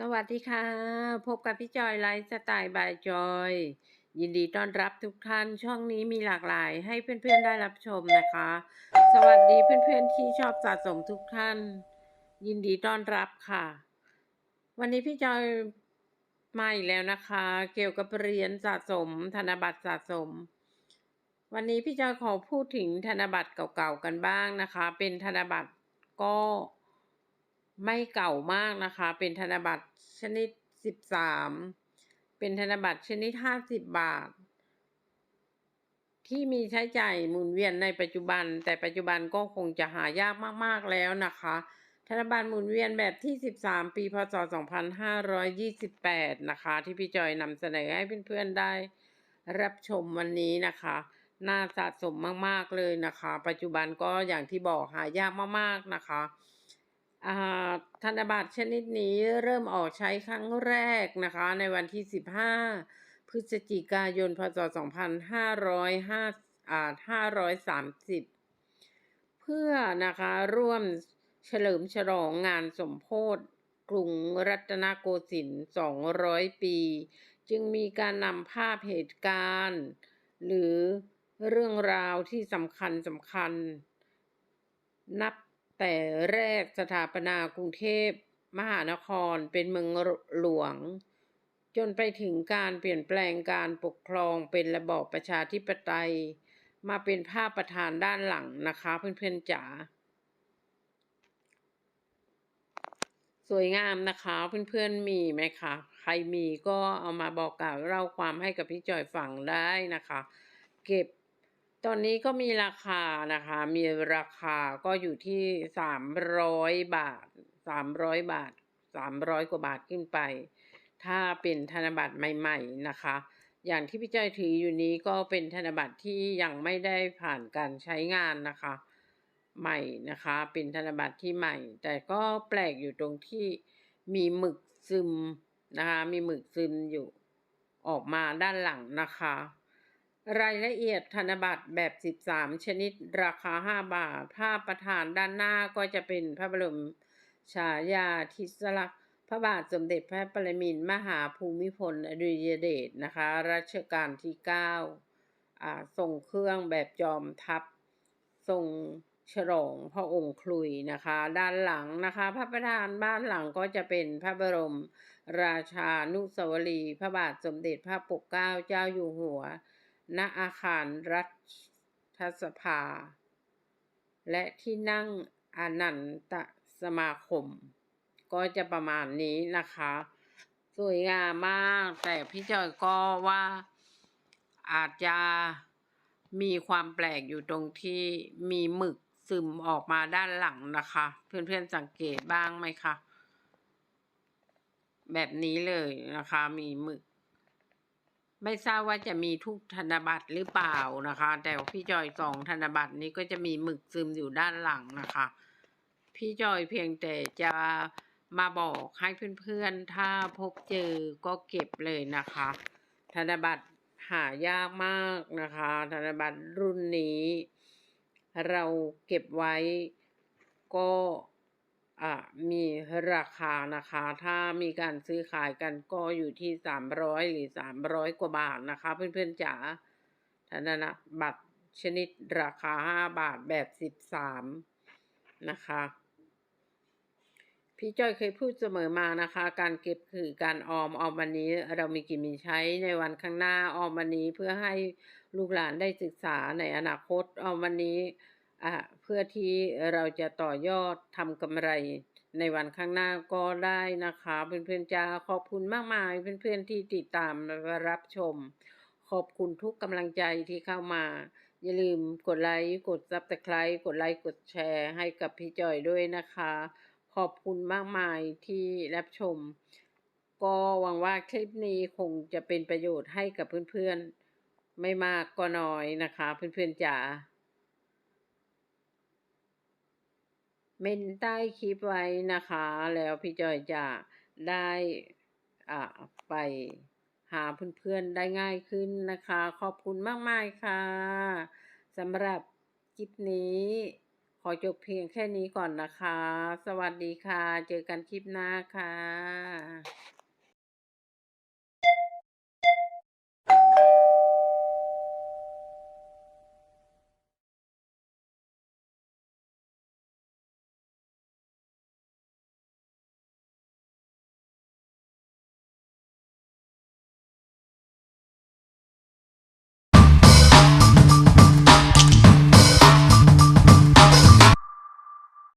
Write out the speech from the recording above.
สวัสดีค่ะ พบกับพี่จอยไลฟ์สไตล์บายจอย ยินดีต้อนรับทุกท่านช่องนี้มีหลากหลายให้เพื่อนๆได้รับชมนะคะ สวัสดีเพื่อนๆที่ชอบสะสมทุกท่าน ยินดีต้อนรับค่ะ วันนี้พี่จอยมาอีกแล้วนะคะ เกี่ยวกับเหรียญสะสม ธนบัตรสะสม วันนี้พี่จอยขอพูดถึงธนบัตรเก่าๆกันบ้างนะคะ เป็นธนบัตรก็ ไม่เก่ามากนะคะ เป็นธนบัตรชนิด13เป็นธนบัตรชนิด50บาท ที่มีใช้จ่ายหมุนเวียนในปัจจุบัน แต่ปัจจุบันก็คงจะหายากมากๆแล้วนะคะ ธนบัตรหมุนเวียนแบบที่ 13 ปีพศ 2528 นะคะ ที่พี่จอยนำเสนอให้เพื่อนๆได้ รับชมวันนี้นะคะน่าสะสมมากๆเลยนะคะ ปัจจุบันก็อย่างที่บอกหายากมากๆนะคะ ธนบัตรชนิดนี้เริ่มออกใช้ครั้งแรกนะคะ ในวันที่ 15 พฤศจิกายน พศ 2530 เพื่อนะคะร่วมเฉลิมฉลองงานสมโพธิกรุงรัตนโกสินทร์ 200 ปี จึงมีการนำภาพเหตุการณ์ หรือเรื่องราวที่สำคัญสำคัญ นับ แต่แรกสถาปนากรุงเทพมหานครเป็นเมืองหลวง จนไปถึงการเปลี่ยนแปลงการปกครองเป็นระบอบประชาธิปไตย มาเป็นภาพประธานด้านหลังนะคะเพื่อนๆจ๋าสวยงามนะคะเพื่อนๆมีไหมคะใครมีก็เอามาบอกกล่าวเล่าความให้กับพี่จอยฟังได้นะคะ เก็บ ตอนนี้ก็มีราคานะคะ มีราคาก็อยู่ที่สามร้อยบาทสามร้อยบาทสามร้อยกว่าบาทขึ้นไป ถ้าเป็นธนบัตรใหม่ ๆนะคะ อย่างที่พี่จ้อยถืออยู่นี้ก็เป็นธนบัตรที่ยังไม่ได้ผ่านการใช้งานนะคะ ใหม่นะคะ เป็นธนบัตรที่ใหม่ แต่ก็แปลกอยู่ตรงที่มีหมึกซึมนะคะ มีหมึกซึมอยู่ออกมาด้านหลังนะคะ รายละเอียดธนบัตรแบบ 13 ชนิด ราคา 5 บาท ภาพประธานด้านหน้าก็จะเป็นพระบรมฉายาธิสลักษณ์พระบาทสมเด็จพระปรมินทรมหาภูมิพลอดุลยเดชนะคะ รัชกาลที่9อ่าทรงเครื่องแบบจอมทัพ ทรงฉลองพระองค์คลุยนะคะ ด้านหลังนะคะ พระประธานบ้านหลังก็จะเป็นพระบรม ราชานุสาวรี พระบาทสมเด็จพระปกเกล้าเจ้าอยู่หัว ณอาคารรัฐสภา และที่นั่งอนันตสมาคม ก็จะประมาณนี้นะคะ สวยงามมาก แต่พี่จอยก็ว่าอาจจะมีความแปลกอยู่ตรงที่มีหมึกซึมออกมาด้านหลังนะคะ เพื่อนๆสังเกตบ้างไหมคะ แบบนี้เลยนะคะ มีหมึก ไม่ทราบว่าจะมีทุกธนบัตรหรือเปล่านะคะ แต่พี่จอยสองธนบัตรนี้ก็จะมีหมึกซึมอยู่ด้านหลังนะคะ พี่จอยเพียงแต่จะมาบอกให้เพื่อนๆ ถ้าพบเจอก็เก็บเลยนะคะ ธนบัตรหายากมากนะคะ ธนบัตรรุ่นนี้ เราเก็บไว้ก็ มีราคานะคะ ถ้ามีการซื้อขายกันก็อยู่ที่สามร้อยหรือสามร้อยกว่าบาทนะคะ เพื่อนๆจ๋าธนบัตรชนิดราคาห้าบาทแบบสิบสามนะคะ พี่จ้อยเคยพูดเสมอมานะคะ การเก็บคือการออมออมวันนี้ เรามีกินมีใช้ในวันข้างหน้าออมวันนี้เพื่อให้ลูกหลานได้ศึกษาในอนาคตออมวันนี้ เพื่อที่เราจะต่อยอดทำกำไรในวันข้างหน้าก็ได้นะคะ เพื่อนๆจะขอบคุณมากมายเพื่อนๆที่ติดตามและรับชม ขอบคุณทุกกำลังใจที่เข้ามา อย่าลืมกดไลค์กดซับสไครต์กดไลค์กดแชร์ให้กับพี่จอยด้วยนะคะ ขอบคุณมากมายที่รับชม ก็หวังว่าคลิปนี้คงจะเป็นประโยชน์ให้กับเพื่อนๆ ไม่มากก็น้อยนะคะ เพื่อนๆจ๋า เมนใต้คลิปไว้นะคะ แล้วพี่จอยจะได้อ่าไปหาเพื่อนๆได้ง่ายขึ้นนะคะ ขอบคุณมากมายค่ะสำหรับคลิปนี้ ขอจบเพียงแค่นี้ก่อนนะคะ สวัสดีค่ะ เจอกันคลิปหน้าค่ะ